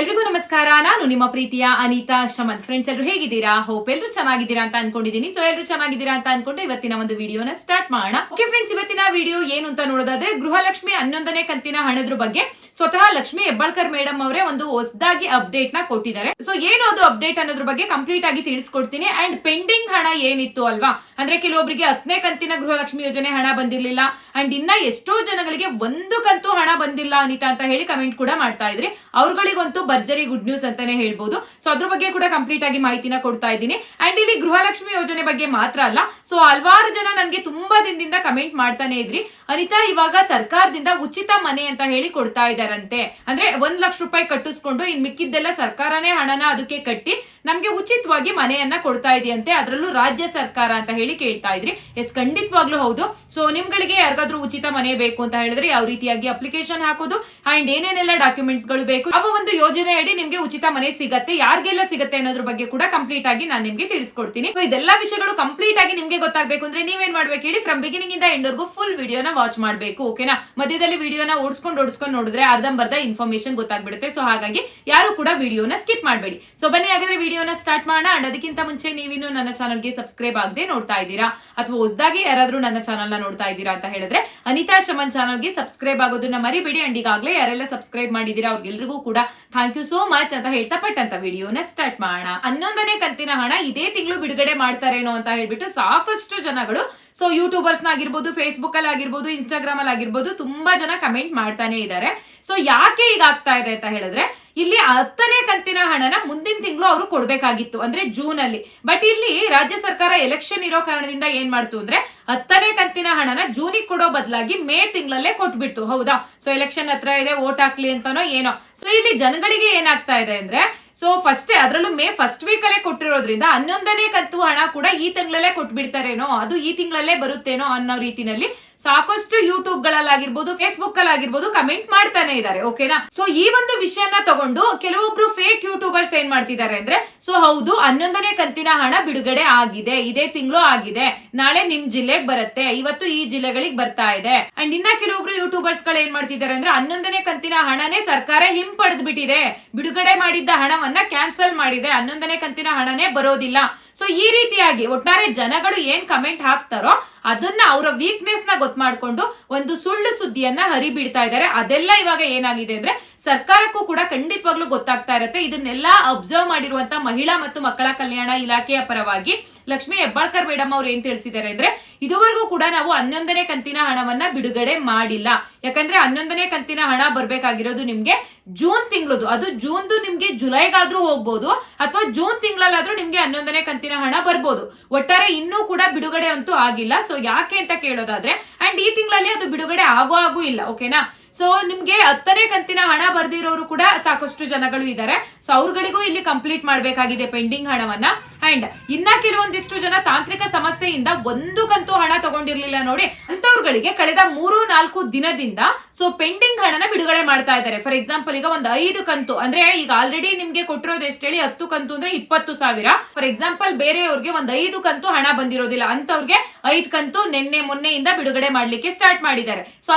ಎಲ್ರಿಗೂ ನಮಸ್ಕಾರ. ನಾನು ನಿಮ್ಮ ಪ್ರೀತಿಯ ಅನಿತಾ ಶಮಂತ್ ಫ್ರೆಂಡ್ಸ್ ಎಲ್ಲರೂ ಹೇಗಿದ್ದೀರಾ? ಹೋಪ್ ಎಲ್ಲರೂ ಚೆನ್ನಾಗಿದ್ದೀರಾ ಅಂತ ಅನ್ಕೊಂಡಿದ್ದೀನಿ. ಸೊ ಎಲ್ಲರೂ ಚೆನ್ನಾಗಿದ್ದೀರಾ ಅಂತ ಅನ್ಕೊಂಡು ಇವತ್ತಿನ ಒಂದು ವಿಡಿಯೋನ ಸ್ಟಾರ್ಟ್ ಮಾಡೋಣ. ಓಕೆ ಫ್ರೆಂಡ್ಸ್ ಇವತ್ತಿನ ವಿಡಿಯೋ ಏನು ಅಂತ ನೋಡೋದಾದ್ರೆ ಗೃಹಲಕ್ಷ್ಮಿ ಹನ್ನೊಂದನೇ ಕಂತಿನ ಹಣದ್ರ ಬಗ್ಗೆ. ಸ್ವತಃ ಲಕ್ಷ್ಮಿ ಹೆಬ್ಬಾಳ್ಕರ್ ಮೇಡಮ್ ಅವರೇ ಒಂದು ಹೊಸದಾಗಿ ಅಪ್ಡೇಟ್ನ ಕೊಟ್ಟಿದ್ದಾರೆ. ಸೊ ಏನು ಅದು ಅಪ್ಡೇಟ್ ಅನ್ನೋದ್ರ ಬಗ್ಗೆ ಕಂಪ್ಲೀಟ್ ಆಗಿ ತಿಳಿಸ್ಕೊಡ್ತೀನಿ. ಅಂಡ್ ಪೆಂಡಿಂಗ್ ಹಣ ಏನಿತ್ತು ಅಲ್ವಾ? ಅಂದ್ರೆ ಕೆಲವೊಬ್ಬರಿಗೆ ಹತ್ತನೇ ಕಂತಿನ ಗೃಹಲಕ್ಷ್ಮಿ ಯೋಜನೆ ಹಣ ಬಂದಿರಲಿಲ್ಲ. ಅಂಡ್ ಇನ್ನ ಎಷ್ಟೋ ಜನಗಳಿಗೆ ಒಂದು ಕಂತು ಹಣ ಬಂದಿಲ್ಲ ಅನಿತಾ ಅಂತ ಹೇಳಿ ಕಮೆಂಟ್ ಕೂಡ ಮಾಡ್ತಾ ಇದ್ರಿ. ಅವ್ರಗಳಿಗಂತೂ ಭರ್ಜರಿ ಗುಡ್ ನ್ಯೂಸ್ ಅಂತಾನೆ ಹೇಳ್ಬೋದು. ಸೊ ಅದ್ರ ಬಗ್ಗೆ ಕೂಡ ಕಂಪ್ಲೀಟ್ ಆಗಿ ಮಾಹಿತಿನ ಕೊಡ್ತಾ ಇದ್ದೀನಿ. ಅಂಡ್ ಇಲ್ಲಿ ಗೃಹಲಕ್ಷ್ಮಿ ಯೋಜನೆ ಬಗ್ಗೆ ಮಾತ್ರ ಅಲ್ಲ ಸೊ ಹಲವಾರು ಜನ ನನಗೆ ತುಂಬಾ ದಿನದಿಂದ ಕಮೆಂಟ್ ಮಾಡ್ತಾನೆ ಇದ್ರಿ. ಅನಿತಾ, ಇವಾಗ ಸರ್ಕಾರದಿಂದ ಉಚಿತ ಮನೆ ಅಂತ ಹೇಳಿ ಕೊಡ್ತಾ ಇದಾರಂತೆ. ಅಂದ್ರೆ ಒಂದ್ ಲಕ್ಷ ರೂಪಾಯಿ ಕಟ್ಟಿಸ್ಕೊಂಡು ಇನ್ ಮಿಕ್ಕಿದ್ದೆಲ್ಲ ಸರ್ಕಾರನೇ ಹಣನ ಅದಕ್ಕೆ ಕಟ್ಟಿ ನಮ್ಗೆ ಉಚಿತವಾಗಿ ಮನೆಯನ್ನ ಕೊಡ್ತಾ ಇದೆಯಂತೆ. ಅದರಲ್ಲೂ ರಾಜ್ಯ ಸರ್ಕಾರ ಅಂತ ಹೇಳಿ ಕೇಳ್ತಾ ಇದ್ರಿ. ಎಸ್ ಖಂಡಿತವಾಗ್ಲೂ ಹೌದು. ಸೊ ನಿಮ್ಗಳಿಗೆ ಯಾರಿಗಾದ್ರೂ ಉಚಿತ ಮನೆ ಬೇಕು ಅಂತ ಹೇಳಿದ್ರೆ ಯಾವ ರೀತಿಯಾಗಿ ಅಪ್ಲಿಕೇಶನ್ ಹಾಕೋದು. ಅಂಡ್ ಏನೇನೆಲ್ಲ ಡಾಕ್ಯುಮೆಂಟ್ಸ್ಗಳು ಬೇಕು. ಅವ ಒಂದು ಯೋಜನೆ ಅಡಿ ನಿಮ್ಗೆ ಉಚಿತ ಮನೆ ಸಿಗತ್ತೆ, ಯಾರಿಗೆಲ್ಲ ಸಿಗತ್ತೆ ಅನ್ನೋದ್ರ ಬಗ್ಗೆ ಕೂಡ ಕಂಪ್ಲೀಟ್ ಆಗಿ ನಾನು ನಿಮ್ಗೆ ತಿಳಿಸ್ಕೊಡ್ತೀನಿ. ಸೊ ಇದೆಲ್ಲ ವಿಷಯಗಳು ಕಂಪ್ಲೀಟ್ ಆಗಿ ನಿಮ್ಗೆ ಗೊತ್ತಾಗಬೇಕು ಅಂದ್ರೆ ನೀವೇನ್ ಮಾಡ್ಬೇಕು ಹೇಳಿ ಫ್ರಮ್ ಬಿಗಿನಿಂಗ್ ಇಂದ ಎಂಡ್ ವರ್ಗು ಫುಲ್ ವಿಡಿಯೋನ ವಾಚ್ ಮಾಡಬೇಕು ಓಕೆನಾ ಮಧ್ಯದಲ್ಲಿ ವಿಡಿಯೋನ ಓಡಿಸ್ಕೊಂಡು ಓಡಿಸ್ಕೊಂಡು ನೋಡಿದ್ರೆ ಅರ್ಧಂಬರ್ಧ ಇನ್ಫಾರ್ಮೇಶನ್ ಗೊತ್ತಾಗ್ಬಿಡುತ್ತೆ. ಸೊ ಹಾಗಾಗಿ ಯಾರು ಕೂಡ ವಿಡಿಯೋನ ಸ್ಕಿಪ್ ಮಾಡಬೇಡಿ. ಸೊ ಬನ್ನಿ, ಹಾಗಾದ್ರೆ ವಿಡಿಯೋನ ಸ್ಟಾರ್ಟ್ ಮಾಡೋಣ. ಅಂಡ್ ಅದಕ್ಕಿಂತ ಮುಂಚೆ ನೀವಿನ್ನು ನನ್ನ ಚಾನಲ್ಗೆ ಸಬ್ಸ್ಕ್ರೈಬ್ ಆಗದೆ ನೋಡ್ತಾ ಇದ್ದೀರಾ? ಅಥವಾ ಹೊಸದಾಗಿ ಯಾರಾದ್ರೂ ನನ್ನ ಚಾನಲ್ನ ನೋಡ್ತಾ ಇದ್ದೀರಾ ಅಂತ ಹೇಳಿದ್ರೆ ಅನಿತಾ ಶಮನ್ ಚಾನಲ್ಗೆ ಸಬ್ಸ್ಕ್ರೈಬ್ ಆಗೋದನ್ನ ಮರಿಬೇಡಿ. ಅಂಡ್ ಈಗಾಗಲೇ ಯಾರೆಲ್ಲ ಸಬ್ಸ್ಕ್ರೈಬ್ ಮಾಡಿದೀರಾ ಅವ್ರಿಗೆಲ್ರಿಗೂ ಕೂಡ ಥ್ಯಾಂಕ್ ಯು ಸೋ ಮಚ್ ಅಂತ ಹೇಳ್ತಾ ಪಟ್ಟಂತ ವಿಡಿಯೋನ ಸ್ಟಾರ್ಟ್ ಮಾಡೋಣ. ಹನ್ನೊಂದನೇ ಕಂತಿನ ಹಣ ಇದೇ ತಿಂಗಳು ಬಿಡುಗಡೆ ಮಾಡ್ತಾರೇನೋ ಅಂತ ಹೇಳ್ಬಿಟ್ಟು ಸಾಕಷ್ಟು ಜನಗಳು ಸೊ ಯೂಟ್ಯೂಬರ್ಸ್ ಆಗಿರ್ಬೋದು ಫೇಸ್ಬುಕ್ ಅಲ್ಲಿ ಆಗಿರ್ಬೋದು ಇನ್ಸ್ಟಾಗ್ರಾಮ್ ಅಲ್ಲಿ ಆಗಿರ್ಬೋದು ತುಂಬಾ ಜನ ಕಮೆಂಟ್ ಮಾಡ್ತಾನೆ ಇದ್ದಾರೆ ಸೊ ಯಾಕೆ ಈಗ ಆಗ್ತಾ ಇದೆ ಅಂತ ಹೇಳಿದ್ರೆ, ಇಲ್ಲಿ ಹತ್ತನೇ ಕಂತಿನ ಹಣನ ಮುಂದಿನ ತಿಂಗಳು ಅವರು ಕೊಡ್ಬೇಕಾಗಿತ್ತು, ಅಂದ್ರೆ ಜೂನ್ ಅಲ್ಲಿ ಬಟ್ ಇಲ್ಲಿ ರಾಜ್ಯ ಸರ್ಕಾರ ಎಲೆಕ್ಷನ್ ಇರೋ ಕಾರಣದಿಂದ ಏನ್ ಮಾಡ್ತು ಅಂದ್ರೆ, ಹತ್ತನೇ ಕಂತಿನ ಹಣನ ಜೂನಿಗೆ ಕೊಡೋ ಬದಲಾಗಿ ಮೇ ತಿಂಗಳಲ್ಲೇ ಕೊಟ್ಬಿಡ್ತು, ಹೌದಾ? ಸೊ ಎಲೆಕ್ಷನ್ ಹತ್ರ ಇದೆ ವೋಟ್ ಹಾಕ್ಲಿ ಅಂತಾನೋ ಏನೋ. ಸೊ ಇಲ್ಲಿ ಜನಗಳಿಗೆ ಏನಾಗ್ತಾ ಇದೆ ಅಂದ್ರೆ ಸೊ ಫಸ್ಟ್ ಅದರಲ್ಲೂ ಮೇ ಫಸ್ಟ್ ವೀಕಲ್ಲೇ ಕೊಟ್ಟಿರೋದ್ರಿಂದ ಹನ್ನೊಂದನೇ ಕಂತು ಹಣ ಕೂಡ ಈ ತಿಂಗಳಲ್ಲೇ ಕೊಟ್ಬಿಡ್ತಾರೇನೋ, ಅದು ಈ ತಿಂಗಳಲ್ಲೇ ಬರುತ್ತೇನೋ ಅನ್ನೋ ರೀತಿನಲ್ಲಿ ಸಾಕಷ್ಟು ಯೂಟ್ಯೂಬ್ ಗಳಲ್ಲಾಗಿರ್ಬೋದು ಫೇಸ್ಬುಕ್ ಅಲ್ಲಿ ಆಗಿರ್ಬೋದು ಕಮೆಂಟ್ ಮಾಡ್ತಾನೆ ಇದ್ದಾರೆ ಓಕೆನಾ ಸೊ ಈ ಒಂದು ವಿಷಯನ ತಗೊಂಡು ಕೆಲವೊಬ್ರು ಫೇಕ್ ಯೂಟ್ಯೂಬರ್ಸ್ ಏನ್ ಮಾಡ್ತಿದ್ದಾರೆ ಅಂದ್ರೆ ಸೊ ಹೌದು, ಹನ್ನೊಂದನೇ ಕಂತಿನ ಹಣ ಬಿಡುಗಡೆ ಆಗಿದೆ, ಇದೇ ತಿಂಗಳು ಆಗಿದೆ, ನಾಳೆ ನಿಮ್ ಜಿಲ್ಲೆಗೆ ಬರುತ್ತೆ, ಇವತ್ತು ಈ ಜಿಲ್ಲೆಗಳಿಗೆ ಬರ್ತಾ ಇದೆ. ಅಂಡ್ ಇನ್ನ ಕೆಲವೊಬ್ರು ಯೂಟ್ಯೂಬರ್ಸ್ಗಳು ಏನ್ ಮಾಡ್ತಿದ್ದಾರೆ ಅಂದ್ರೆ, ಹನ್ನೊಂದನೇ ಕಂತಿನ ಹಣನೇ ಸರ್ಕಾರ ಹಿಂಪಡೆದು ಬಿಟ್ಟಿದೆ ಬಿಡುಗಡೆ ಮಾಡಿದ್ದ ಹಣವನ್ನ ಕ್ಯಾನ್ಸಲ್ ಮಾಡಿದೆ, ಹನ್ನೊಂದನೇ ಕಂತಿನ ಹಣನೇ ಬರೋದಿಲ್ಲ. ಸೊ ಈ ರೀತಿಯಾಗಿ ಒಟ್ಟಾರೆ ಜನಗಳು ಏನ್ ಕಮೆಂಟ್ ಹಾಕ್ತಾರೋ ಅದನ್ನ ಅವರ ವೀಕ್ನೆಸ್ನ ಗೊತ್ತು ಮಾಡ್ಕೊಂಡು ಒಂದು ಸುಳ್ಳು ಸುದ್ದಿಯನ್ನ ಹರಿಬಿಡ್ತಾ ಇದ್ದಾರೆ. ಅದೆಲ್ಲ ಇವಾಗ ಏನಾಗಿದೆ ಅಂದ್ರೆ ಸರ್ಕಾರಕ್ಕೂ ಕೂಡ ಖಂಡಿತವಾಗ್ಲೂ ಗೊತ್ತಾಗ್ತಾ ಇರುತ್ತೆ. ಇದನ್ನೆಲ್ಲ ಅಬ್ಸರ್ವ್ ಮಾಡಿರುವಂತ ಮಹಿಳಾ ಮತ್ತು ಮಕ್ಕಳ ಕಲ್ಯಾಣ ಇಲಾಖೆಯ ಪರವಾಗಿ ಲಕ್ಷ್ಮಿ ಹೆಬ್ಬಾಳ್ಕರ್ ಮೇಡಮ್ ಅವ್ರು ಏನ್ ತಿಳಿಸಿದ್ದಾರೆ ಅಂದ್ರೆ, ಇದುವರೆಗೂ ಕೂಡ ನಾವು ಹನ್ನೊಂದನೇ ಕಂತಿನ ಹಣವನ್ನ ಬಿಡುಗಡೆ ಮಾಡಿಲ್ಲ. ಯಾಕಂದ್ರೆ ಹನ್ನೊಂದನೇ ಕಂತಿನ ಹಣ ಬರ್ಬೇಕಾಗಿರೋದು ನಿಮ್ಗೆ ಜೂನ್ ತಿಂಗಳದು. ಅದು ಜೂನ್ದು ನಿಮ್ಗೆ ಜುಲೈಗಾದ್ರೂ ಹೋಗ್ಬೋದು, ಅಥವಾ ಜೂನ್ ತಿಂಗಳಲ್ಲಾದ್ರೂ ನಿಮ್ಗೆ ಹನ್ನೊಂದನೇ ಕಂತಿನ ಹಣ ಬರ್ಬೋದು. ಒಟ್ಟಾರೆ ಇನ್ನೂ ಕೂಡ ಬಿಡುಗಡೆ ಅಂತೂ ಆಗಿಲ್ಲ. ಸೊ ಯಾಕೆ ಅಂತ ಕೇಳೋದಾದ್ರೆ ಅಂಡ್ ಈ ತಿಂಗಳಲ್ಲಿ ಅದು ಬಿಡುಗಡೆ ಆಗೋ ಆಗೂ ಇಲ್ಲ ಓಕೆನಾ ಸೊ ನಿಮ್ಗೆ ಹತ್ತನೇ ಕಂತಿನ ಹಣ ಬರ್ದಿರೋರು ಕೂಡ ಸಾಕಷ್ಟು ಜನಗಳು ಇದ್ದಾರೆ. ಸೊ ಅವ್ರಗಳಿಗೂ ಇಲ್ಲಿ ಕಂಪ್ಲೀಟ್ ಮಾಡಬೇಕಾಗಿದೆ ಪೆಂಡಿಂಗ್ ಹಣವನ್ನ. ಅಂಡ್ ಇನ್ನ ಕೆಲವೊಂದಿಷ್ಟು ಜನ ತಾಂತ್ರಿಕ ಸಮಸ್ಯೆಯಿಂದ ಒಂದು ಕಂತು ಹಣ ತಗೊಂಡಿರ್ಲಿಲ್ಲ ನೋಡಿ ಅಂತವ್ರುಗಳಿಗೆ ಕಳೆದ ಮೂರು ನಾಲ್ಕು ದಿನದಿಂದ ಸೊ ಪೆಂಡಿಂಗ್ ಹಣನ ಬಿಡುಗಡೆ ಮಾಡ್ತಾ ಇದ್ದಾರೆ. ಫಾರ್ ಎಕ್ಸಾಂಪಲ್ ಈಗ ಒಂದು ಐದು ಕಂತು, ಅಂದ್ರೆ ಈಗ ಆಲ್ರೆಡಿ ನಿಮ್ಗೆ ಕೊಟ್ಟಿರೋದು ಎಷ್ಟು ಹೇಳಿ, ಹತ್ತು ಕಂತು ಅಂದ್ರೆ ಇಪ್ಪತ್ತು ಸಾವಿರ. ಫಾರ್ ಎಕ್ಸಾಂಪಲ್ ಬೇರೆಯವ್ರಿಗೆ ಒಂದ್ ಐದು ಕಂತು ಹಣ ಬಂದಿರೋದಿಲ್ಲ. ಅಂತವ್ರಿಗೆ ಐದ್ ಕಂತು ನಿನ್ನೆ ಮೊನ್ನೆಯಿಂದ ಬಿಡುಗಡೆ ಮಾಡ್ಲಿಕ್ಕೆ ಸ್ಟಾರ್ಟ್ ಮಾಡಿದ್ದಾರೆ. ಸೊ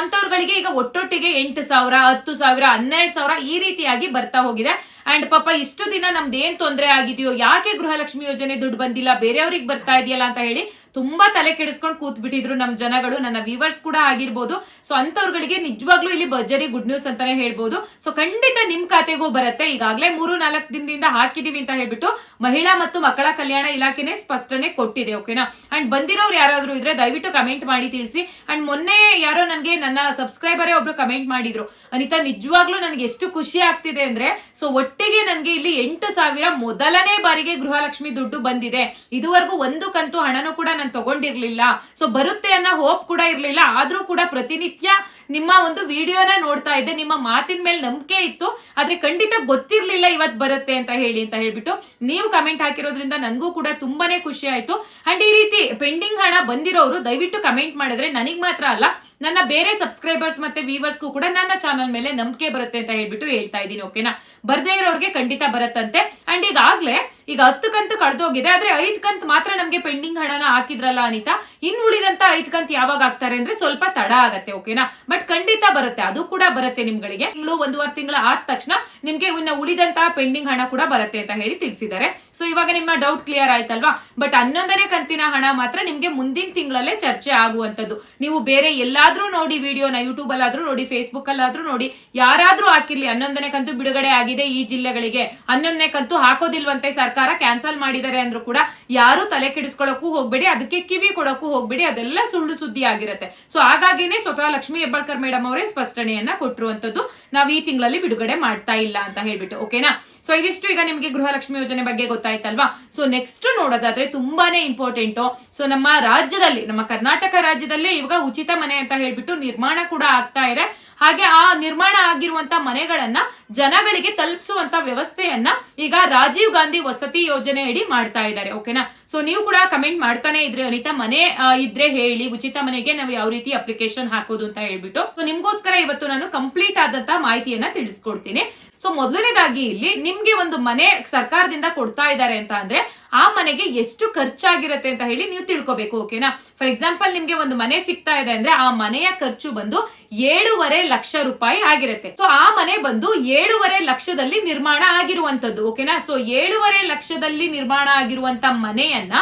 ಈಗ ಒಟ್ಟೊಟ್ಟಿಗೆ ಎಂಟು ಸಾವಿರ, ಹತ್ತು ಸಾವಿರ, ಹನ್ನೆರಡು ಸಾವಿರ ಈ ರೀತಿಯಾಗಿ ಬರ್ತಾ ಹೋಗಿದೆ. ಅಂಡ್ ಪಾಪ ಇಷ್ಟು ದಿನ ನಮ್ದು ಏನ್ ತೊಂದರೆ ಆಗಿದೆಯೋ, ಯಾಕೆ ಗೃಹಲಕ್ಷ್ಮಿ ಯೋಜನೆ ದುಡ್ಡು ಬಂದಿಲ್ಲ, ಬೇರೆಯವ್ರಿಗೆ ಬರ್ತಾ ಇದೆಯಲ್ಲ ಅಂತ ಹೇಳಿ ತುಂಬಾ ತಲೆ ಕೆಡಿಸ್ಕೊಂಡು ಕೂತ್ ಬಿಟ್ಟಿದ್ರು ನಮ್ ಜನಗಳು, ನನ್ನ ವ್ಯೂವರ್ಸ್ ಕೂಡ ಆಗಿರ್ಬೋದು. ಸೊ ಅಂತವ್ರುಗಳಿಗೆ ನಿಜವಾಗ್ಲೂ ಇಲ್ಲಿ ಭರ್ಜರಿ ಗುಡ್ ನ್ಯೂಸ್ ಅಂತಾನೆ ಹೇಳ್ಬೋದು. ಸೊ ಖಂಡಿತ ನಿಮ್ ಖಾತೆಗೂ ಬರುತ್ತೆ. ಈಗಾಗಲೇ ಮೂರು ನಾಲ್ಕು ದಿನದಿಂದ ಹಾಕಿದೀವಿ ಅಂತ ಹೇಳ್ಬಿಟ್ಟು ಮಹಿಳಾ ಮತ್ತು ಮಕ್ಕಳ ಕಲ್ಯಾಣ ಇಲಾಖೆನೆ ಸ್ಪಷ್ಟನೆ ಕೊಟ್ಟಿದೆ, ಓಕೆನಾ? ಅಂಡ್ ಬಂದಿರೋರು ಯಾರಾದ್ರೂ ಇದ್ರೆ ದಯವಿಟ್ಟು ಕಮೆಂಟ್ ಮಾಡಿ ತಿಳಿಸಿ. ಅಂಡ್ ಮೊನ್ನೆ ಯಾರೋ ನನಗೆ ನನ್ನ ಸಬ್ಸ್ಕ್ರೈಬರೇ ಒಬ್ರು ಕಮೆಂಟ್ ಮಾಡಿದ್ರು. ಅನಿತಾ, ನಿಜವಾಗ್ಲೂ ನನಗೆ ಎಷ್ಟು ಖುಷಿ ಆಗ್ತಿದೆ ಅಂದ್ರೆ ಸೊ ಒಟ್ಟಿಗೆ ನನಗೆ ಇಲ್ಲಿ ಎಂಟು ಸಾವಿರ ಮೊದಲನೇ ಬಾರಿಗೆ ಗೃಹಲಕ್ಷ್ಮಿ ದುಡ್ಡು ಬಂದಿದೆ. ಇದುವರೆಗೂ ಒಂದು ಕಂತು ಹಣನೂ ಕೂಡ ನಾನು ತಗೊಂಡಿರ್ಲಿಲ್ಲ. ಸೊ ಬರುತ್ತೆ ಅನ್ನೋ ಹೋಪ್ ಕೂಡ ಇರ್ಲಿಲ್ಲ. ಆದ್ರೂ ಕೂಡ ಪ್ರತಿನಿತ್ಯ ನಿಮ್ಮ ಒಂದು ವಿಡಿಯೋನ ನೋಡ್ತಾ ಇದ್ದೆ. ನಿಮ್ಮ ಮಾತಿನ ಮೇಲೆ ನಂಬಿಕೆ ಇತ್ತು. ಆದ್ರೆ ಖಂಡಿತ ಗೊತ್ತಿರ್ಲಿಲ್ಲ ಇವತ್ ಬರುತ್ತೆ ಅಂತ ಹೇಳಿ ಅಂತ ಹೇಳ್ಬಿಟ್ಟು ನೀವು ಕಮೆಂಟ್ ಹಾಕಿರೋದ್ರಿಂದ ನನಗೂ ಕೂಡ ತುಂಬಾನೇ ಖುಷಿ ಆಯ್ತು. ಅಂಡ್ ಈ ರೀತಿ ಪೆಂಡಿಂಗ್ ಹಣ ಬಂದಿರೋರು ದಯವಿಟ್ಟು ಕಮೆಂಟ್ ಮಾಡಿದ್ರೆ ನನಗ್ ಮಾತ್ರ ಅಲ್ಲ ನನ್ನ ಬೇರೆ ಸಬ್ಸ್ಕ್ರೈಬರ್ಸ್ ಮತ್ತೆ ವ್ಯೂವರ್ಸ್ಗೂ ಕೂಡ ನನ್ನ ಚಾನಲ್ ಮೇಲೆ ನಂಬಿಕೆ ಬರುತ್ತೆ ಅಂತ ಹೇಳ್ಬಿಟ್ಟು ಹೇಳ್ತಾ ಇದ್ದೀನಿ ಓಕೆನಾ ಬರ್ದೇ ಇರೋರಿಗೆ ಖಂಡಿತ ಬರುತ್ತಂತೆ. ಅಂಡ್ ಈಗಾಗ್ಲೇ ಈಗ ಹತ್ತು ಕಂತು ಕಳೆದೋಗಿದೆ, ಆದ್ರೆ ಐದ್ ಕಂತು ಮಾತ್ರ ನಮ್ಗೆ ಪೆಂಡಿಂಗ್ ಹಣನ ಹಾಕಿದ್ರಲ್ಲ ಅನಿತಾ? ಇನ್ ಉಳಿದಂತ ಐದ್ ಕಂತು ಯಾವಾಗ ಆಗ್ತಾರೆ ಅಂದ್ರೆ ಸ್ವಲ್ಪ ತಡ ಆಗತ್ತೆ ಓಕೆನಾ ಬಟ್ ಖಂಡಿತ ಬರುತ್ತೆ, ಅದು ಕೂಡ ಬರುತ್ತೆ ನಿಮ್ಗಳಿಗೆ. ತಿಂಗಳು ಒಂದೂವರೆ ತಿಂಗಳ ಆದ ತಕ್ಷಣ ನಿಮ್ಗೆ ಇನ್ನ ಉಳಿದಂತಹ ಪೆಂಡಿಂಗ್ ಹಣ ಕೂಡ ಬರುತ್ತೆ ಅಂತ ಹೇಳಿ ತಿಳಿಸಿದ್ದಾರೆ. ಸೊ ಇವಾಗ ನಿಮ್ಮ ಡೌಟ್ ಕ್ಲಿಯರ್ ಆಯ್ತಲ್ವಾ? ಬಟ್ ಹನ್ನೊಂದನೇ ಕಂತಿನ ಹಣ ಮಾತ್ರ ನಿಮ್ಗೆ ಮುಂದಿನ ತಿಂಗಳಲ್ಲೇ ಚರ್ಚೆ ಆಗುವಂತದ್ದು ನೀವು ಬೇರೆ ಎಲ್ಲಾದ್ರೂ ನೋಡಿ ವಿಡಿಯೋನ ಯೂಟ್ಯೂಬ್ ಅಲ್ಲಾದ್ರೂ ನೋಡಿ ಫೇಸ್ಬುಕ್ ಅಲ್ಲಾದ್ರೂ ನೋಡಿ, ಯಾರಾದ್ರೂ ಹಾಕಿರ್ಲಿ, ಹನ್ನೊಂದನೇ ಕಂತು ಬಿಡುಗಡೆ ಆಗಿದೆ ಈ ಜಿಲ್ಲೆಗಳಿಗೆ. ಹನ್ನೊಂದನೇ ಕಂತು ಹಾಕೋದಿಲ್ವಂತೆ ಸರ್ಕಾರ, ಕ್ಯಾನ್ಸಲ್ ಮಾಡಿದ್ದಾರೆ ಅಂದ್ರೂ ಕೂಡ ಯಾರು ತಲೆ ಕೆಡಿಸ್ಕೊಳ್ಳೋಕ್ಕೂ ಹೋಗ್ಬೇಡಿ, ಅದಕ್ಕೆ ಕಿವಿ ಕೊಡೋಕ್ಕೂ ಹೋಗ್ಬೇಡಿ, ಅದೆಲ್ಲ ಸುಳ್ಳು ಸುದ್ದಿ ಆಗಿರುತ್ತೆ. ಸೊ ಹಾಗಾಗಿನೇ ಸ್ವತಃ ಲಕ್ಷ್ಮಿ ಹೆಬ್ಬಾಳ್ಕರ್ ಮೇಡಮ್ ಅವರೇ ಸ್ಪಷ್ಟನೆಯನ್ನ ಕೊಟ್ಟಿರುವಂತದ್ದು ನಾವು ಈ ತಿಂಗಳಲ್ಲಿ ಬಿಡುಗಡೆ ಮಾಡ್ತಾ ಇಲ್ಲ ಅಂತ ಹೇಳ್ಬಿಟ್ಟು ಓಕೆನಾ ಸೊ ಇದಿಷ್ಟು ಈಗ ನಿಮಗೆ ಗೃಹಲಕ್ಷ್ಮಿ ಯೋಜನೆ ಬಗ್ಗೆ ಗೊತ್ತಾಯ್ತಲ್ವಾ? ಸೊ ನೆಕ್ಸ್ಟ್ ನೋಡೋದಾದ್ರೆ ತುಂಬಾನೇ ಇಂಪಾರ್ಟೆಂಟ್ ಸೊ ನಮ್ಮ ರಾಜ್ಯದಲ್ಲಿ, ನಮ್ಮ ಕರ್ನಾಟಕ ರಾಜ್ಯದಲ್ಲಿ ಇವಾಗ ಉಚಿತ ಮನೆ ಅಂತ ಹೇಳ್ಬಿಟ್ಟು ನಿರ್ಮಾಣ ಕೂಡ ಆಗ್ತಾ ಇದೆ. ಹಾಗೆ ಆ ನಿರ್ಮಾಣ ಆಗಿರುವಂತ ಮನೆಗಳನ್ನ ಜನಗಳಿಗೆ ತಲುಪಿಸುವಂತ ವ್ಯವಸ್ಥೆಯನ್ನ ಈಗ ರಾಜೀವ್ ಗಾಂಧಿ ವಸತಿ ಯೋಜನೆ ಅಡಿ ಮಾಡ್ತಾ ಇದ್ದಾರೆ. ಓಕೆನಾ ಸೊ ನೀವು ಕೂಡ ಕಮೆಂಟ್ ಮಾಡ್ತಾನೆ ಇದ್ರೆ, ಅನಿತಾ, ಮನೆ ಇದ್ರೆ ಹೇಳಿ, ಉಚಿತ ಮನೆಗೆ ನಾವು ಯಾವ ರೀತಿ ಅಪ್ಲಿಕೇಶನ್ ಹಾಕೋದು ಅಂತ ಹೇಳ್ಬಿಟ್ಟು. ಸೊ ನಿಮ್ಗೋಸ್ಕರ ಇವತ್ತು ನಾನು ಕಂಪ್ಲೀಟ್ ಆದಂತ ಮಾಹಿತಿಯನ್ನ ತಿಳಿಸ್ಕೊಡ್ತೀನಿ. ಸೊ ಮೊದಲನೇದಾಗಿ ಇಲ್ಲಿ ನಿಮ್ಗೆ ಒಂದು ಮನೆ ಸರ್ಕಾರದಿಂದ ಕೊಡ್ತಾ ಇದ್ದಾರೆ ಅಂತ ಅಂದ್ರೆ ಆ ಮನೆಗೆ ಎಷ್ಟು ಖರ್ಚಾಗಿರುತ್ತೆ ಅಂತ ಹೇಳಿ ನೀವು ತಿಳ್ಕೊಬೇಕು ಓಕೆನಾ ಫಾರ್ ಎಕ್ಸಾಂಪಲ್ ನಿಮ್ಗೆ ಒಂದು ಮನೆ ಸಿಗ್ತಾ ಇದೆ ಅಂದ್ರೆ ಆ ಮನೆಯ ಖರ್ಚು ಬಂದು ಏಳುವರೆ ಲಕ್ಷ ರೂಪಾಯಿ ಆಗಿರುತ್ತೆ. ಸೊ ಆ ಮನೆ ಬಂದು ಏಳುವರೆ ಲಕ್ಷದಲ್ಲಿ ನಿರ್ಮಾಣ ಆಗಿರುವಂತದ್ದು ಓಕೆನಾ ಸೊ ಏಳುವರೆ ಲಕ್ಷದಲ್ಲಿ ನಿರ್ಮಾಣ ಆಗಿರುವಂತ ಮನೆಯನ್ನ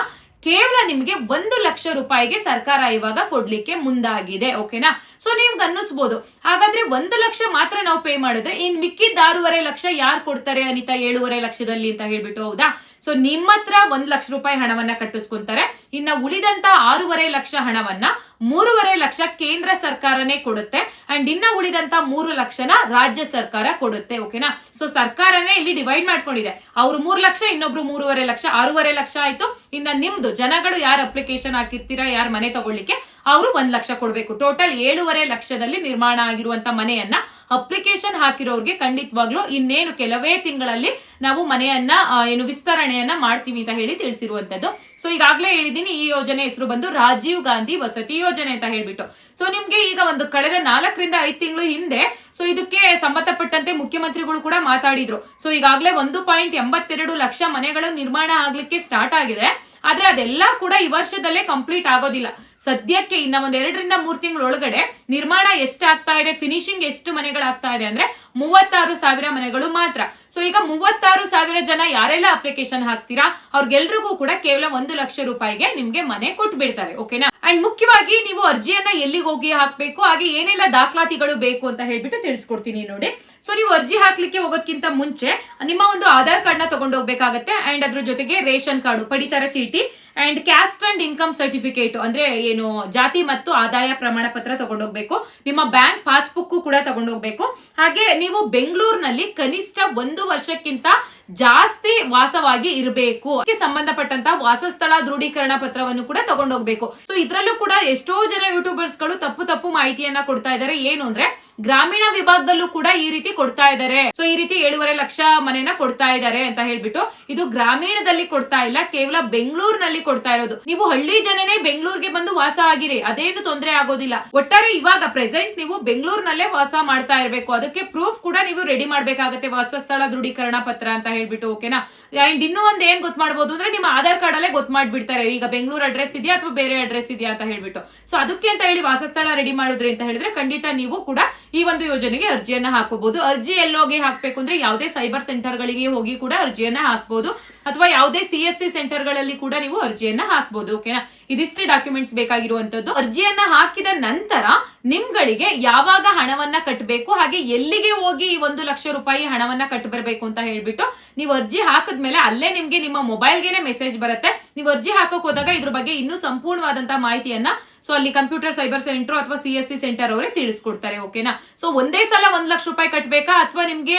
ಕೇವಲ ನಿಮಗೆ ಒಂದು ಲಕ್ಷ ರೂಪಾಯಿಗೆ ಸರ್ಕಾರ ಇವಾಗ ಕೊಡ್ಲಿಕ್ಕೆ ಮುಂದಾಗಿದೆ, ಓಕೆನಾ? ಸೊ ನಿಮ್ಗೆ ಅನ್ನಿಸ್ಬೋದು. ಹಾಗಾದ್ರೆ ಒಂದು ಲಕ್ಷ ಮಾತ್ರ ನಾವು ಪೇ ಮಾಡಿದ್ರೆ, ಇನ್ ಮಿಕ್ಕಿದ ಆರೂವರೆ ಲಕ್ಷ ಯಾರು ಕೊಡ್ತಾರೆ ಅನಿತಾ, ಏಳುವರೆ ಲಕ್ಷದಲ್ಲಿ ಅಂತ ಹೇಳ್ಬಿಟ್ಟು, ಹೌದಾ? ಸೊ ನಿಮ್ಮ ಹತ್ರ ಒಂದ್ ಲಕ್ಷ ರೂಪಾಯಿ ಹಣವನ್ನ ಕಟ್ಟಿಸ್ಕೊಂತಾರೆ. ಇನ್ನ ಉಳಿದಂತ ಆರೂವರೆ ಲಕ್ಷ ಹಣವನ್ನ ಮೂರುವರೆ ಲಕ್ಷ ಕೇಂದ್ರ ಸರ್ಕಾರನೇ ಕೊಡುತ್ತೆ. ಅಂಡ್ ಇನ್ನ ಉಳಿದಂತ ಮೂರು ಲಕ್ಷನ ರಾಜ್ಯ ಸರ್ಕಾರ ಕೊಡುತ್ತೆ, ಓಕೆನಾ? ಸೊ ಸರ್ಕಾರನೇ ಇಲ್ಲಿ ಡಿವೈಡ್ ಮಾಡ್ಕೊಂಡಿದೆ. ಅವ್ರು ಮೂರು ಲಕ್ಷ, ಇನ್ನೊಬ್ರು ಮೂರುವರೆ ಲಕ್ಷ, ಆರೂವರೆ ಲಕ್ಷ ಆಯ್ತು. ಇನ್ನ ನಿಮ್ದು ಜನಗಳು ಯಾರು ಅಪ್ಲಿಕೇಶನ್ ಹಾಕಿರ್ತೀರಾ, ಯಾರು ಮನೆ ತಗೊಳ್ಳಿಕ್ಕೆ, ಅವರು ಒಂದ್ ಲಕ್ಷ ಕೊಡ್ಬೇಕು. ಟೋಟಲ್ ಏಳುವರೆ ಲಕ್ಷದಲ್ಲಿ ನಿರ್ಮಾಣ ಆಗಿರುವಂತ ಮನೆಯನ್ನ ಅಪ್ಲಿಕೇಶನ್ ಹಾಕಿರೋರಿಗೆ ಖಂಡಿತವಾಗ್ಲೂ ಇನ್ನೇನು ಕೆಲವೇ ತಿಂಗಳಲ್ಲಿ ನಾವು ಮನೆಯನ್ನ ಏನು ವಿಸ್ತರಣೆಯನ್ನ ಮಾಡ್ತೀವಿ ಅಂತ ಹೇಳಿ ತಿಳಿಸಿರುವಂತದ್ದು. ಸೊ ಈಗಾಗಲೇ ಹೇಳಿದೀನಿ ಈ ಯೋಜನೆ ಹೆಸರು ಬಂದು ರಾಜೀವ್ ಗಾಂಧಿ ವಸತಿ ಯೋಜನೆ ಅಂತ ಹೇಳ್ಬಿಟ್ಟು. ಸೊ ನಿಮ್ಗೆ ಈಗ ಒಂದು ಕಳೆದ ನಾಲ್ಕರಿಂದ ಐದು ತಿಂಗಳು ಹಿಂದೆ ಸೊ ಇದಕ್ಕೆ ಸಂಬಂಧಪಟ್ಟಂತೆ ಮುಖ್ಯಮಂತ್ರಿಗಳು ಕೂಡ ಮಾತಾಡಿದ್ರು. ಸೊ ಈಗಾಗಲೇ ಒಂದು ಪಾಯಿಂಟ್ ಎಂಬತ್ತೆರಡು ಲಕ್ಷ ಮನೆಗಳು ನಿರ್ಮಾಣ ಆಗ್ಲಿಕ್ಕೆ ಸ್ಟಾರ್ಟ್ ಆಗಿದೆ. ಆದ್ರೆ ಅದೆಲ್ಲ ಕೂಡ ಈ ವರ್ಷದಲ್ಲೇ ಕಂಪ್ಲೀಟ್ ಆಗೋದಿಲ್ಲ. ಸದ್ಯಕ್ಕೆ ಇನ್ನ ಒಂದ್ ಎರಡರಿಂದ ಮೂರ್ ತಿಂಗಳ ಒಳಗಡೆ ನಿರ್ಮಾಣ ಎಷ್ಟಾಗ್ತಾ ಇದೆ, ಫಿನಿಶಿಂಗ್ ಎಷ್ಟು ಮನೆಗಳಾಗ್ತಾ ಇದೆ ಅಂದ್ರೆ ಮೂವತ್ತಾರು ಸಾವಿರ ಮನೆಗಳು ಮಾತ್ರ. ಸೊ ಈಗ ಮೂವತ್ತಾರು ಸಾವಿರ ಜನ ಯಾರೆಲ್ಲ ಅಪ್ಲಿಕೇಶನ್ ಹಾಕ್ತೀರಾ, ಅವ್ರಿಗೆಲ್ರಿಗೂ ಕೂಡ ಕೇವಲ ಒಂದು ಲಕ್ಷ ರೂಪಾಯಿಗೆ ನಿಮ್ಗೆ ಮನೆ ಕೊಟ್ಟು ಬಿಡ್ತಾರೆ ಓಕೆನಾ ಅಂಡ್ ಮುಖ್ಯವಾಗಿ ನೀವು ಅರ್ಜಿಯನ್ನ ಎಲ್ಲಿಗೆ ಹೋಗಿ ಹಾಕ್ಬೇಕು, ಹಾಗೆ ಏನೆಲ್ಲ ದಾಖಲಾತಿಗಳು ಬೇಕು ಅಂತ ಹೇಳ್ಬಿಟ್ಟು ತಿಳಿಸ್ಕೊಡ್ತೀನಿ ನೋಡಿ. ಸೊ ನೀವು ಅರ್ಜಿ ಹಾಕ್ಲಿಕ್ಕೆ ಹೋಗೋದ್ಕಿಂತ ಮುಂಚೆ ನಿಮ್ಮ ಒಂದು ಆಧಾರ್ ಕಾರ್ಡ್ನ ತಗೊಂಡು ಹೋಗ್ಬೇಕಾಗತ್ತೆ ಅಂಡ್ ಅದ್ರ ಜೊತೆಗೆ ರೇಷನ್ ಕಾರ್ಡ್, ಪಡಿತರ ಚೀಟಿ and caste and income certificate ಅಂದ್ರೆ ಏನು, ಜಾತಿ ಮತ್ತು ಆದಾಯ ಪ್ರಮಾಣ ಪತ್ರ ತಗೊಂಡೋಗ್ಬೇಕು. ನಿಮ್ಮ ಬ್ಯಾಂಕ್ ಪಾಸ್ಬುಕ್ ಕೂಡ ತಗೊಂಡೋಗ್ಬೇಕು. ಹಾಗೆ ನೀವು ಬೆಂಗಳೂರಿನಲ್ಲಿ ಕನಿಷ್ಠ ಒಂದು ವರ್ಷಕ್ಕಿಂತ ಜಾಸ್ತಿ ವಾಸವಾಗಿ ಇರಬೇಕು. ಅದಕ್ಕೆ ಸಂಬಂಧಪಟ್ಟಂತ ವಾಸಸ್ಥಳ ದೃಢೀಕರಣ ಪತ್ರವನ್ನು ಕೂಡ ತಗೊಂಡೋಗ್ಬೇಕು. ಸೊ ಇದ್ರಲ್ಲೂ ಕೂಡ ಎಷ್ಟೋ ಜನ ಯೂಟ್ಯೂಬರ್ಸ್ಗಳು ತಪ್ಪು ತಪ್ಪು ಮಾಹಿತಿಯನ್ನ ಕೊಡ್ತಾ ಇದ್ದಾರೆ. ಏನು ಅಂದ್ರೆ, ಗ್ರಾಮೀಣ ವಿಭಾಗದಲ್ಲೂ ಕೂಡ ಈ ರೀತಿ ಕೊಡ್ತಾ ಇದ್ದಾರೆ. ಸೊ ಈ ರೀತಿ ಏಳುವರೆ ಲಕ್ಷ ಮನೆನ ಕೊಡ್ತಾ ಇದ್ದಾರೆ ಅಂತ ಹೇಳ್ಬಿಟ್ಟು, ಇದು ಗ್ರಾಮೀಣದಲ್ಲಿ ಕೊಡ್ತಾ ಇಲ್ಲ, ಕೇವಲ ಬೆಂಗಳೂರಿನಲ್ಲಿ ಕೊಡ್ತಾ ಇರೋದು. ನೀವು ಹಳ್ಳಿ ಜನನೇ ಬೆಂಗಳೂರಿಗೆ ಬಂದು ವಾಸ ಆಗಿರಿ. ಅದೇನು ತೊಂದರೆ ಆಗೋದಿಲ್ಲ. ಒಟ್ಟಾರೆ ಇವಾಗ ಪ್ರೆಸೆಂಟ್ ನೀವು ಬೆಂಗಳೂರಿನಲ್ಲೇ ವಾಸ ಮಾಡ್ತಾ ಇರಬೇಕು. ಅದಕ್ಕೆ ಪ್ರೂಫ್ ಕೂಡ ನೀವು ರೆಡಿ ಮಾಡ್ಬೇಕಾಗತ್ತೆ. ವಾಸಸ್ಥಳ ದೃಢೀಕರಣ ಪತ್ರ ಅಂತ ಹೇಳ್ಬಿಟ್ಟು ಓಕೆನಾ ಅಂಡ್ ಇನ್ನೂ ಒಂದು ಏನ್ ಗೊತ್ತು ಮಾಡ್ಬೋದು ಅಂದ್ರೆ ನಿಮ್ಮ ಆಧಾರ್ ಕಾರ್ಡ್ ಅಲ್ಲೇ ಗೊತ್ತು ಮಾಡ್ಬಿಡ್ತಾರೆ. ಈಗ ಬೆಂಗಳೂರು ಅಡ್ರೆಸ್ ಇದೆಯಾ ಅಥವಾ ಬೇರೆ ಅಡ್ರೆಸ್ ಇದೆಯಾ ಅಂತ ಹೇಳ್ಬಿಟ್ಟು. ಸೊ ಅದಕ್ಕೆ ಅಂತ ಹೇಳಿ ವಾಸಸ್ಥಳ ರೆಡಿ ಮಾಡಿದ್ರೆ ಅಂತ ಹೇಳಿದ್ರೆ ಖಂಡಿತ ನೀವು ಕೂಡ ಈ ಒಂದು ಯೋಜನೆಗೆ ಅರ್ಜಿಯನ್ನ ಹಾಕಬಹುದು ಅರ್ಜಿ ಎಲ್ಲೋಗಿ ಹಾಕ್ಬೇಕು ಅಂದ್ರೆ ಯಾವುದೇ ಸೈಬರ್ ಸೆಂಟರ್ ಗಳಿಗೆ ಹೋಗಿ ಕೂಡ ಅರ್ಜಿಯನ್ನ ಹಾಕ್ಬೋದು. ಅಥವಾ ಯಾವುದೇ ಸಿ ಎಸ್ ಸಿ ಸೆಂಟರ್ಗಳಲ್ಲಿ ಕೂಡ ನೀವು ಅರ್ಜಿಯನ್ನ ಹಾಕ್ಬೋದು ಓಕೆನಾ ಇದಿಷ್ಟೇ ಡಾಕ್ಯುಮೆಂಟ್ಸ್ ಬೇಕಾಗಿರುವಂತದ್ದು ಅರ್ಜಿಯನ್ನ ಹಾಕಿದ ನಂತರ ನಿಮ್ಗಳಿಗೆ ಯಾವಾಗ ಹಣವನ್ನ ಕಟ್ಟಬೇಕು ಹಾಗೆ ಎಲ್ಲಿಗೆ ಹೋಗಿ ಈ ಒಂದು ಲಕ್ಷ ರೂಪಾಯಿ ಹಣವನ್ನ ಕಟ್ ಬರಬೇಕು ಅಂತ ಹೇಳ್ಬಿಟ್ಟು ನೀವು ಅರ್ಜಿ ಹಾಕಿದ್ಮೇಲೆ ಅಲ್ಲೇ ನಿಮ್ಗೆ ನಿಮ್ಮ ಮೊಬೈಲ್ಗೆನೆ ಮೆಸೇಜ್ ಬರುತ್ತೆ. ನೀವು ಅರ್ಜಿ ಹಾಕೋಕ್ ಹೋದಾಗ ಇದ್ರ ಬಗ್ಗೆ ಇನ್ನೂ ಸಂಪೂರ್ಣವಾದಂತಹ ಮಾಹಿತಿಯನ್ನ ಸೊ ಅಲ್ಲಿ ಕಂಪ್ಯೂಟರ್ ಸೈಬರ್ ಸೆಂಟರ್ ಅಥವಾ ಸಿ ಎಸ್ ಸಿ ಸೆಂಟರ್ ಅವರೇ ತಿಳಿಸ್ಕೊಡ್ತಾರೆ ಓಕೆನಾ ಸೊ ಒಂದೇ ಸಲ ಒಂದ್ ಲಕ್ಷ ರೂಪಾಯಿ ಕಟ್ಬೇಕಾ? ಅಥವಾ ನಿಮ್ಗೆ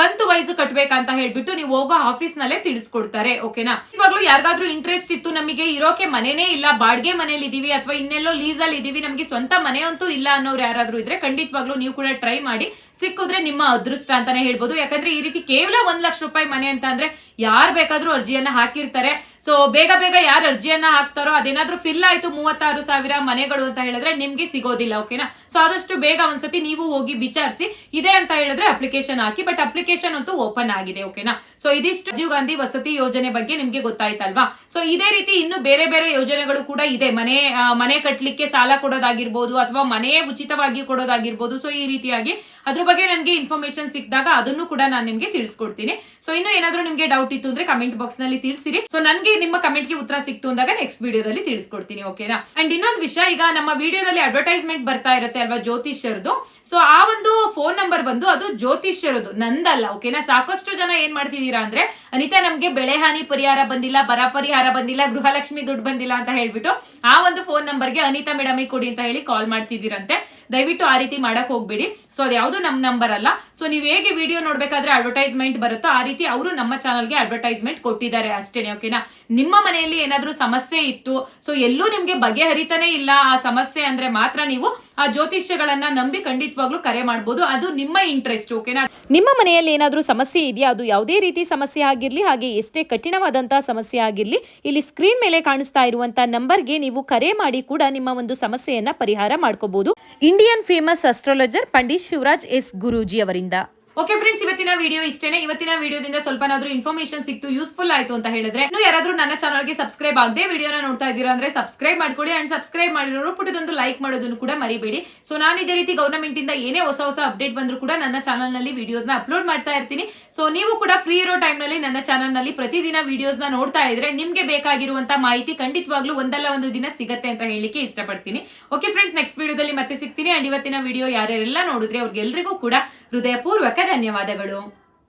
ಕಂತು ವೈಸ್ ಕಟ್ಬೇಕಾ ಅಂತ ಹೇಳ್ಬಿಟ್ಟು ನೀವು ಹೋಗೋ ಆಫೀಸ್ ನಲ್ಲೇ ತಿಳಿಸ್ಕೊಡ್ತಾರೆ ಓಕೆನಾ ಇವಾಗ್ಲೂ ಯಾರಿಗಾದ್ರೂ ಇಂಟ್ರೆಸ್ಟ್ ಇತ್ತು ನಮಗೆ, ಇರೋಕೆ ಮನೆನೇ ಇಲ್ಲ, ಬಾಡಿಗೆ ಮನೇಲಿ ಇದೀವಿ, ಅಥವಾ ಇನ್ನೆಲ್ಲೋ ಲೀಸ್ ಅಲ್ಲಿ ಇದೀವಿ, ನಮಗೆ ಸ್ವಂತ ಮನೆ ಅಂತೂ ಇಲ್ಲ ಅನ್ನೋರು ಯಾರಾದ್ರೂ ಇದ್ರೆ ಖಂಡಿತವಾಗ್ಲೂ ನೀವು ಕೂಡ ಟ್ರೈ ಮಾಡಿ ಸಿಕ್ಕಿದ್ರೆ ನಿಮ್ಮ ಅದೃಷ್ಟ ಅಂತಾನೆ ಹೇಳ್ಬೋದು. ಯಾಕಂದ್ರೆ ಈ ರೀತಿ ಕೇವಲ ಒಂದ್ ಲಕ್ಷ ರೂಪಾಯಿ ಮನೆ ಅಂತ ಅಂದ್ರೆ ಯಾರು ಬೇಕಾದ್ರೂ ಅರ್ಜಿಯನ್ನ ಹಾಕಿರ್ತಾರೆ. ಸೊ ಬೇಗ ಬೇಗ ಯಾರು ಅರ್ಜಿಯನ್ನ ಹಾಕ್ತಾರೋ ಅದೇನಾದ್ರೂ ಫಿಲ್ ಆಯ್ತು ಮೂವತ್ತಾರು ಸಾವಿರ ಮನೆಗಳು ಅಂತ ಹೇಳಿದ್ರೆ ನಿಮ್ಗೆ ಸಿಗೋದಿಲ್ಲ ಓಕೆನಾ ಸೊ ಆದಷ್ಟು ಬೇಗ ಒಂದ್ಸತಿ ನೀವು ಹೋಗಿ ವಿಚಾರಿಸಿ. ಇದೆ ಅಂತ ಹೇಳಿದ್ರೆ ಅಪ್ಲಿಕೇಶನ್ ಹಾಕಿ ಬಟ್ ಅಪ್ಲಿಕೇಶನ್ ಅಂತೂ ಓಪನ್ ಆಗಿದೆ ಓಕೆನಾ ಸೊ ಇದಿಷ್ಟು ರಾಜೀವ್ ಗಾಂಧಿ ವಸತಿ ಯೋಜನೆ ಬಗ್ಗೆ ನಿಮ್ಗೆ ಗೊತ್ತಾಯ್ತಲ್ವಾ? ಸೊ ಇದೇ ರೀತಿ ಇನ್ನು ಬೇರೆ ಬೇರೆ ಯೋಜನೆಗಳು ಕೂಡ ಇದೆ. ಮನೆ ಮನೆ ಕಟ್ಟಲಿಕ್ಕೆ ಸಾಲ ಕೊಡೋದಾಗಿರ್ಬೋದು ಅಥವಾ ಮನೆ ಉಚಿತವಾಗಿ ಕೊಡೋದಾಗಿರ್ಬೋದು. ಸೊ ಈ ರೀತಿಯಾಗಿ ಅದ್ರ ಬಗ್ಗೆ ನನಗೆ ಇನ್ಫಾರ್ಮೇಶನ್ ಸಿಕ್ಕಿದಾಗ ಅದನ್ನು ಕೂಡ ನಾನು ನಿಮ್ಗೆ ತಿಳಿಸ್ಕೊಡ್ತೀನಿ. ಸೊ ಇನ್ನು ಏನಾದರೂ ನಿಮ್ಗೆ ಡೌಟ್ ಇತ್ತು ಅಂದ್ರೆ ಕಮೆಂಟ್ ಬಾಕ್ಸ್ನಲ್ಲಿ ತಿಳಿಸಿರಿ. ಸೊ ನನಗೆ ನಿಮ್ಮ ಕಮೆಂಟ್ಗೆ ಉತ್ತರ ಸಿಕ್ತು ಅಂದಾಗ ನೆಕ್ಸ್ಟ್ ವಿಡಿಯೋದಲ್ಲಿ ತಿಳಿಸ್ಕೊಡ್ತೀನಿ ಓಕೆನಾ ಅಂಡ್ ಇನ್ನೊಂದು ವಿಷಯ, ಈಗ ನಮ್ಮ ವಿಡಿಯೋದಲ್ಲಿ ಅಡ್ವರ್ಟೈಸ್ಮೆಂಟ್ ಬರ್ತಾ ಇರುತ್ತೆ ಅಲ್ವಾ ಜ್ಯೋತಿಷ್ಯರದು? ಸೊ ಆ ಒಂದು ಫೋನ್ ನಂಬರ್ ಬಂದು ಅದು ಜ್ಯೋತಿಷ್ಯರದು, ನಂದಲ್ಲ ಓಕೆನಾ ಸಾಕಷ್ಟು ಜನ ಏನ್ ಮಾಡ್ತಿದ್ದೀರಾ ಅಂದ್ರೆ, ಅನಿತಾ ನಮ್ಗೆ ಬೆಳೆ ಹಾನಿ ಪರಿಹಾರ ಬಂದಿಲ್ಲ, ಬರ ಪರಿಹಾರ ಬಂದಿಲ್ಲ, ಗೃಹಲಕ್ಷ್ಮಿ ದುಡ್ಡು ಬಂದಿಲ್ಲ ಅಂತ ಹೇಳ್ಬಿಟ್ಟು, ಆ ಒಂದು ಫೋನ್ ನಂಬರ್ಗೆ ಅನಿತಾ ಮೇಡಮ್ ಕೊಡಿ ಅಂತ ಹೇಳಿ ಕಾಲ್ ಮಾಡ್ತಿದ್ದೀರಂತೆ. ದಯವಿಟ್ಟು ಆ ರೀತಿ ಮಾಡಕ್ ಹೋಗ್ಬೇಡಿ. ಸೊ ಅದು ಯಾವುದು ನಮ್ ನಂಬರ್ ಅಲ್ಲ. ಸೊ ನೀವು ಹೇಗೆ ವಿಡಿಯೋ ನೋಡ್ಬೇಕಾದ್ರೆ ಅಡ್ವರ್ಟೈಸ್ಮೆಂಟ್ ಬರುತ್ತೋ ಆ ರೀತಿ ಅವರು ನಮ್ಮ ಚಾನಲ್ಗೆ ಅಡ್ವರ್ಟೈಸ್ಮೆಂಟ್ ಕೊಟ್ಟಿದ್ದಾರೆ ಅಷ್ಟೇನೆ ಓಕೆನಾ ನಿಮ್ಮ ಮನೆಯಲ್ಲಿ ಏನಾದ್ರೂ ಸಮಸ್ಯೆ ಇತ್ತು ಸೊ ಎಲ್ಲೂ ನಿಮ್ಗೆ ಬಗೆಹರಿತಾನೆ ಇಲ್ಲ ಆ ಸಮಸ್ಯೆ ಅಂದ್ರೆ ಮಾತ್ರ ನೀವು ಆ ಜ್ಯೋತಿಷ್ಯಗಳನ್ನ ನಂಬಿ ಖಂಡಿತವಾಗ್ಲೂ ಕರೆ ಮಾಡಬಹುದು ಅದು ನಿಮ್ಮ ಇಂಟ್ರೆಸ್ಟ್ ಓಕೆನಾ ನಿಮ್ಮ ಮನೆಯಲ್ಲಿ ಏನಾದ್ರೂ ಸಮಸ್ಯೆ ಇದೆಯಾ? ಅದು ಯಾವುದೇ ರೀತಿ ಸಮಸ್ಯೆ ಆಗಿರ್ಲಿ, ಹಾಗೆ ಎಷ್ಟೇ ಕಠಿಣವಾದಂತಹ ಸಮಸ್ಯೆ ಆಗಿರ್ಲಿ, ಇಲ್ಲಿ ಸ್ಕ್ರೀನ್ ಮೇಲೆ ಕಾಣಿಸ್ತಾ ಇರುವಂತ ನಂಬರ್ಗೆ ನೀವು ಕರೆ ಮಾಡಿ ಕೂಡ ನಿಮ್ಮ ಒಂದು ಸಮಸ್ಯೆಯನ್ನ ಪರಿಹಾರ ಮಾಡ್ಕೋಬಹುದು Indian famous astrologer Pandit Shivaraj S Guruji ಅವರಿಂದ. ಓಕೆ ಫ್ರೆಂಡ್ಸ್ ಇವತ್ತಿನ ವಿಡಿಯೋ ಇಷ್ಟೇನೆ. ಇವತ್ತಿನ ವಿಡಿಯೋದಿಂದ ಸ್ವಲ್ಪನಾದ್ರೂ ಇನ್ಫಾರ್ಮೇಶನ್ ಸಿಕ್ತು ಯೂಸ್ಫುಲ್ ಆಯ್ತು ಅಂತ ಹೇಳಿದ್ರೆ ನೀವು ಯಾರಾದ್ರೂ ನನ್ನ ಚಾನಲ್ಗೆ ಸಬ್ಸ್ಕ್ರೈಬ್ ಆಗದೆ ವಿಡಿಯೋನ ನೋಡ್ತಾ ಇದ್ದೀರಾ ಅಂದ್ರೆ ಸಬ್ಸ್ಕ್ರೈಬ್ ಮಾಡ್ಕೊಡಿ. ಅಂಡ್ ಸಬ್ಸ್ಕ್ರೈಬ್ ಮಾಡಿರೋರು ಪುಟ್ಟದೊಂದು ಲೈಕ್ ಮಾಡೋದನ್ನು ಕೂಡ ಮರಿಬೇಡಿ. ಸೊ ನಾನು ಇದೇ ರೀತಿ ಗವರ್ನಮೆಂಟ್ ಇಂದ ಏನೇ ಹೊಸ ಹೊಸ ಅಪ್ಡೇಟ್ ಬಂದ್ರು ಕೂಡ ನನ್ನ ಚಾನಲ್ನಲ್ಲಿ ವಿಡಿಯೋಸ್ನ ಅಪ್ಲೋಡ್ ಮಾಡ್ತಾ ಇರ್ತೀನಿ. ಸೊ ನೀವು ಕೂಡ ಫ್ರೀ ಇರೋ ಟೈಮ್ನಲ್ಲಿ ನನ್ನ ಚಾನಲ್ನಲ್ಲಿ ಪ್ರತಿದಿನ ವಿಡಿಯೋಸ್ನ ನೋಡ್ತಾ ಇದ್ರೆ ನಿಮ್ಗೆ ಬೇಕಾಗಿರುವಂತ ಮಾಹಿತಿ ಖಂಡಿತವಾಗ್ಲೂ ಒಂದಲ್ಲ ಒಂದು ದಿನ ಸಿಗತ್ತೆ ಅಂತ ಹೇಳಿಕ್ಕೆ ಇಷ್ಟಪಡ್ತೀನಿ. ಓಕೆ ಫ್ರೆಂಡ್ಸ್ ನೆಕ್ಸ್ಟ್ ವಿಡಿಯೋದಲ್ಲಿ ಮತ್ತೆ ಸಿಗ್ತೀನಿ. ಅಂಡ್ ಇವತ್ತಿನ ವಿಡಿಯೋ ಯಾರ್ಯಾರೆಲ್ಲ ನೋಡಿದ್ರೆ ಅವ್ರಿಗೆಲ್ಲರಿಗೂ ಕೂಡ ಹೃದಯಪೂರ್ವಕ ಧನ್ಯವಾದಗಳು.